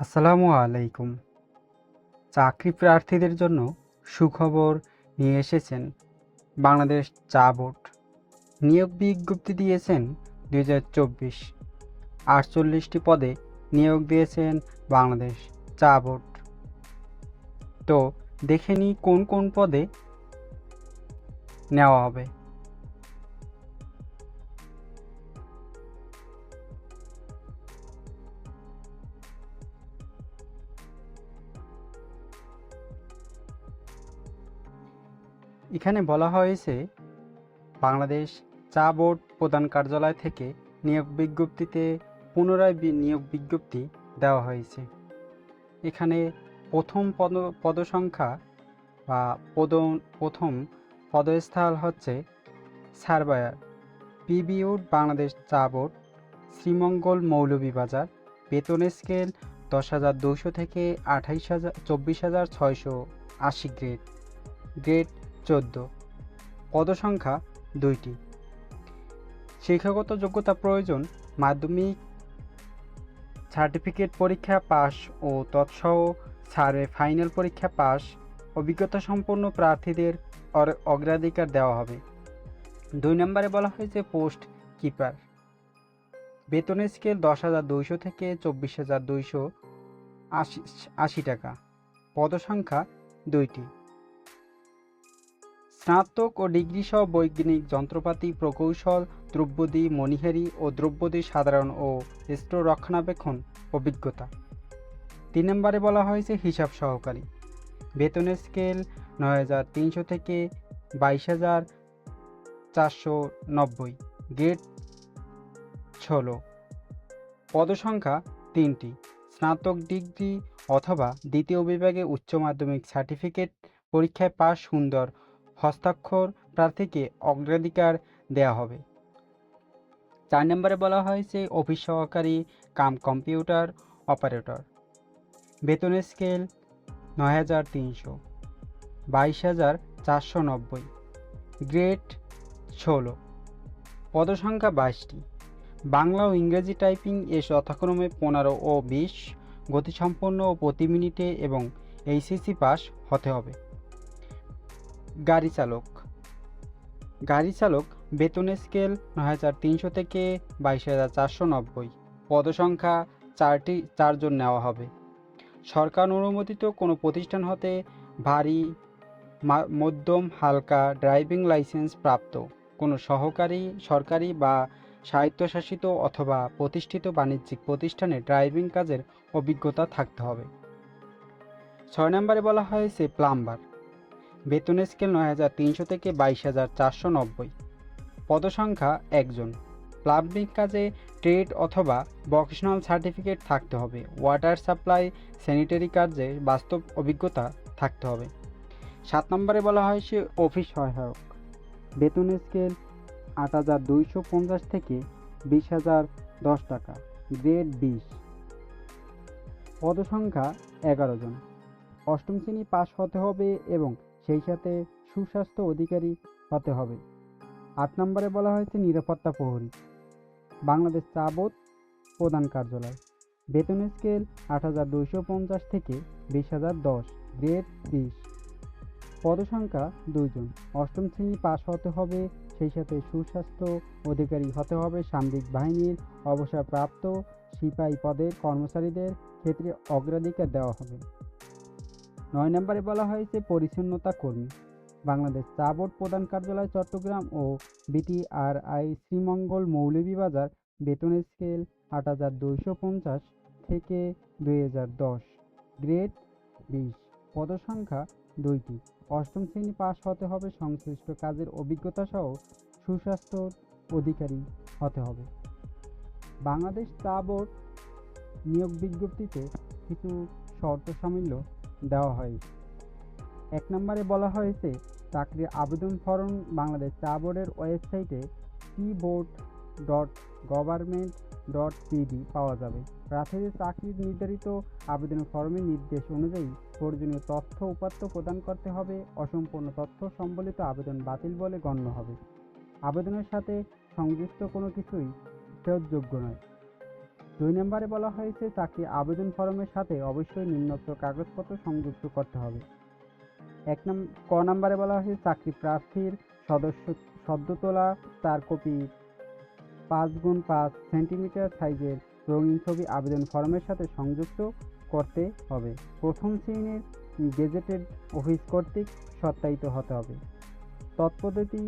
আসসালামু আলাইকুম। চাকরি প্রার্থীদের জন্য সুখবর নিয়ে এসেছেন বাংলাদেশ চা বোর্ড। নিয়োগ বিজ্ঞপ্তি দিয়েছেন দুই হাজার চব্বিশ। আটচল্লিশটি পদে নিয়োগ দিয়েছেন বাংলাদেশ চা বোর্ড। তো দেখে নিই কোন কোন পদে নেওয়া হবে। এখানে বলা হয়েছে, বাংলাদেশ চা বোর্ড প্রধান কার্যালয় থেকে নিয়োগ বিজ্ঞপ্তিতে পুনরায় নিয়োগ বিজ্ঞপ্তি দেওয়া হয়েছে। এখানে প্রথম পদ, পদসংখ্যা বা পদ প্রথম পদস্থল হচ্ছে সার্ভায়ার পিবিউড বাংলাদেশ চা বোর্ড, শ্রীমঙ্গল মৌলভীবাজার, বেতন স্কেল দশ হাজার দুশো থেকে আঠাইশ হাজার, চব্বিশ হাজার ছয়শো আশি গ্রেড। গ্রেড চোদ্দ। পদসংখ্যা দুইটি। শিক্ষাগত যোগ্যতা প্রয়োজন, মাধ্যমিক সার্টিফিকেট পরীক্ষা পাস ও তৎসহ সার্ভে ফাইনাল পরীক্ষা পাস, অভিজ্ঞতা সম্পন্ন প্রার্থীদের অগ্রাধিকার দেওয়া হবে। দুই নম্বরে বলা হয়েছে পোস্ট কিপার। বেতনের স্কেল দশ হাজার দুইশো থেকে চব্বিশ হাজার দুইশো আশি আশি টাকা। পদসংখ্যা দুইটি। স্নাতক ও ডিগ্রি সহ বৈজ্ঞানিক যন্ত্রপাতি প্রকৌশল, দ্রব্যদি মণিহারি ও দ্রব্যদি সাধারণ ও স্টোর রক্ষণাবেক্ষণ অভিজ্ঞতা। তিন নম্বরে বলা হয়েছে হিসাব সহকারী। বেতনের স্কেল নয় হাজার তিনশো থেকে বাইশ হাজার চারশো নব্বই। গ্রেড ষোলো। পদসংখ্যা তিনটি। স্নাতক ডিগ্রি অথবা দ্বিতীয় বিভাগে উচ্চ মাধ্যমিক সার্টিফিকেট পরীক্ষায় পাস সুন্দর হস্তাক্ষর প্রার্থীকে অগ্রাধিকার দেওয়া হবে। চার নম্বরে বলা হয়েছে অফিস সহকারী, কাম কম্পিউটার অপারেটর। বেতনের স্কেল নয় হাজার তিনশো, বাইশ হাজার চারশো নব্বই, গ্রেড ষোলো। পদসংখ্যা বাইশটি। বাংলা ও ইংরেজি টাইপিং এ যথাক্রমে পনেরো ও বিশ, গতিসম্পন্ন ও প্রতি মিনিটে এবং এইচএসসি পাস হতে হবে। গাড়ি চালক। গাড়ি চালক বেতনের স্কেল নয় হাজার তিনশো থেকে বাইশ হাজার চারশো নব্বই। পদসংখ্যা চারটি, চারজন নেওয়া হবে। সরকার অনুমোদিত কোনো প্রতিষ্ঠান হতে ভারী মধ্যম, হালকা ড্রাইভিং লাইসেন্স প্রাপ্ত। কোনো সহকারী, সরকারি বা স্বায়ত্তশাসিত অথবা প্রতিষ্ঠিত বাণিজ্যিক প্রতিষ্ঠানে ড্রাইভিং কাজের অভিজ্ঞতা থাকতে হবে। ছয় নম্বরে বলা হয়েছে প্লাম্বার। বেতনের স্কেল নয় হাজার তিনশো থেকে বাইশ হাজার চারশো নব্বই। পদসংখ্যা একজন। প্লাম্বিং কাজে ট্রেড অথবা ভকেশনাল সার্টিফিকেট থাকতে হবে। ওয়াটার সাপ্লাই, স্যানিটারি কাজে বাস্তব অভিজ্ঞতা থাকতে হবে। সাত নম্বরে বলা হয় সে অফিস সহায়ক। বেতন স্কেল আট হাজার দুইশো পঞ্চাশ থেকে বিশ হাজার দশ টাকা। গ্রেড বিশ পদসংখ্যা এগারো জন। অষ্টম শ্রেণি পাস হতে হবে এবং সেই সাথে সুস্বাস্থ্য অধিকারী হতে হবে। আট নম্বরে বলা হয়েছে নিরাপত্তা প্রহরী। বাংলাদেশ চা প্রধান কার্যালয়। বেতনের স্কেল আট হাজার দুইশো পঞ্চাশ থেকে বিশ হাজার দশ, গ্রেড বিশ। পদসংখ্যা দুইজন। অষ্টম শ্রেণি পাস হতে হবে, সেই সাথে সুস্বাস্থ্য অধিকারী হতে হবে, সামরিক বাহিনীর অবসরপ্রাপ্ত সিপাহী পদের কর্মচারীদের ক্ষেত্রে অগ্রাধিকার দেওয়া হবে। নয় নম্বরে বলা হয়েছে পরিচ্ছন্নতা কর্মী। বাংলাদেশ চা বোর্ড প্রধান কার্যালয়, চট্টগ্রাম ও বিটিআরআই শ্রীমঙ্গল মৌলভীবাজার বেতনের স্কেল আট হাজার দুইশো পঞ্চাশ থেকে দুই হাজার দশ। গ্রেড বিশ। পদসংখ্যা দুইটি। অষ্টম শ্রেণি পাস হতে হবে সংশ্লিষ্ট কাজের অভিজ্ঞতা সহ সুস্বাস্থ্য অধিকারী হতে হবে। বাংলাদেশ চা বোর্ড নিয়োগ বিজ্ঞপ্তিতে কিছু শর্ত সামিল্য দেওয়া হয়। এক নম্বরে বলা হয়েছে চাকরির আবেদন ফর্ম বাংলাদেশ চা বোর্ডের ওয়েবসাইটে tea board dot government dot BD পাওয়া যাবে। প্রার্থীদের চাকরির নির্ধারিত আবেদন ফর্মের নির্দেশ অনুযায়ী প্রয়োজনীয় তথ্য উপাত্ত প্রদান করতে হবে, অসম্পূর্ণ তথ্য সম্বলিত আবেদন বাতিল বলে গণ্য হবে। আবেদনের সাথে সংযুক্ত কোনো কিছুই ফেরতযোগ্য নয়। দুই নম্বরে বলা হয়েছে চাকরি আবেদন ফর্মের সাথে অবশ্যই নিম্নোক্ত কাগজপত্র সংযুক্ত করতে হবে। এক নম, ক নম্বরে বলা হয়েছে চাকরি প্রার্থীর সদস্য, সদ্য তোলা চার কপি পাঁচ গুণ পাঁচ সেন্টিমিটার সাইজের রঙিন ছবি আবেদন ফর্মের সাথে সংযুক্ত করতে হবে। প্রথম শ্রেণির গেজেটেড অফিস কর্তৃক সত্যায়িত হতে হবে। তৎপদ্ধতি,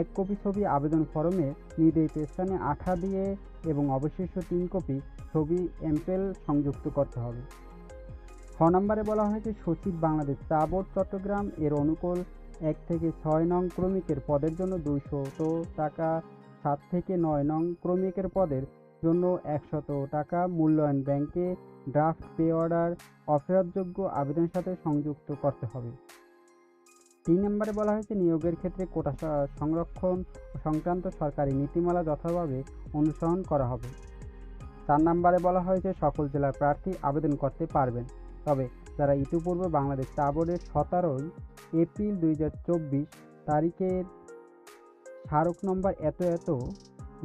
এক কপি ছবি আবেদন ফর্মে নির্ধারিত স্থানে আঠা দিয়ে এবং অবশিষ্ট তিন কপি ছবি এমপেল সংযুক্ত করতে হবে। ছ নম্বরে বলা হয়েছে, সচিব বাংলাদেশ চা বোর্ড, চট্টগ্রাম। এর অনুকূল এক থেকে ছয় নং ক্রমিকের পদের জন্য দুইশত টাকা, সাত থেকে নয় নং ক্রমিকের পদের জন্য একশত টাকা মূল্যায়ন ব্যাংকে ড্রাফট, পে অর্ডার, অফেরতযোগ্য আবেদনের সাথে সংযুক্ত করতে হবে। তিন নম্বরে বলা হয়েছে, নিয়োগের ক্ষেত্রে কোটা সংরক্ষণ সংক্রান্ত সরকারি নীতিমালা যথাভাবে অনুসরণ করা হবে। চার নম্বরে বলা হয়েছে, সকল জেলার প্রার্থী আবেদন করতে পারবেন। তবে যারা ইতিপূর্বে বাংলাদেশ চা বোর্ডের সতেরোই এপ্রিল দুই হাজার চব্বিশ তারিখের স্মারক নম্বর এত এত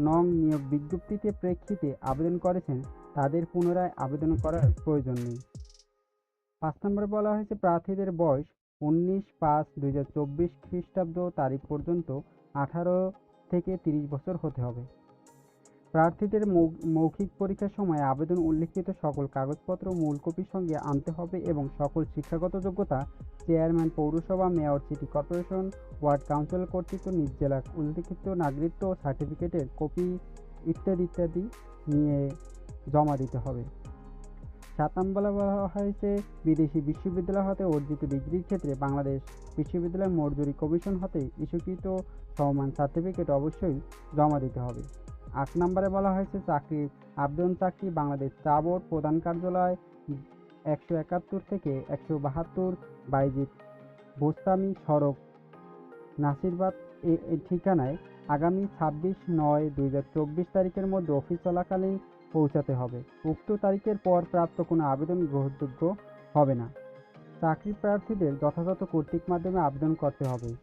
নং নিয়োগ বিজ্ঞপ্তিতে প্রেক্ষিতে আবেদন করেছেন, তাদের পুনরায় আবেদন করার প্রয়োজন নেই। পাঁচ নম্বরে বলা হয়েছে, প্রার্থীদের বয়স উনিশ পাঁচ দুই হাজার চব্বিশ খ্রিস্টাব্দ তারিখ পর্যন্ত আঠারো থেকে তিরিশ বছর হতে হবে। প্রার্থীদের মৌখিক পরীক্ষার সময় আবেদন উল্লিখিত সকল কাগজপত্র মূল কপির সঙ্গে আনতে হবে এবং সকল শিক্ষাগত যোগ্যতা চেয়ারম্যান, পৌরসভা, mayor, city corporation, ward council কর্তৃক নিজ জেলা উল্লিখিত নাগরিকত্ব সার্টিফিকেটের কপি ইত্যাদি ইত্যাদি নিয়ে জমা দিতে হবে। সাত নম্বরে বলা হয়েছে, বিদেশি বিশ্ববিদ্যালয় হতে অর্জিত ডিগ্রির ক্ষেত্রে বাংলাদেশ বিশ্ববিদ্যালয় মজুরি কমিশন হতে ইস্যুকৃত সমমান সার্টিফিকেট অবশ্যই জমা দিতে হবে। আট নম্বরে বলা হয়েছে চাকরির আবেদন চাকরি বাংলাদেশ চা বোর্ড প্রধান কার্যালয় একশো একাত্তর থেকে একশো বাহাত্তর, বাইজিৎ বোস্তামি সড়ক নাসিরবাদ ঠিকানায় আগামী ছাব্বিশ নয় দুই তারিখের মধ্যে অফিস চলাকালীন পৌঁছাতে হবে। উক্ত তারিখের পর প্রাপ্ত কোনো আবেদন গ্রহণযোগ্য হবে না। চাকরি প্রার্থীদের যথাযথ কর্তৃক মাধ্যমে আবেদন করতে হবে।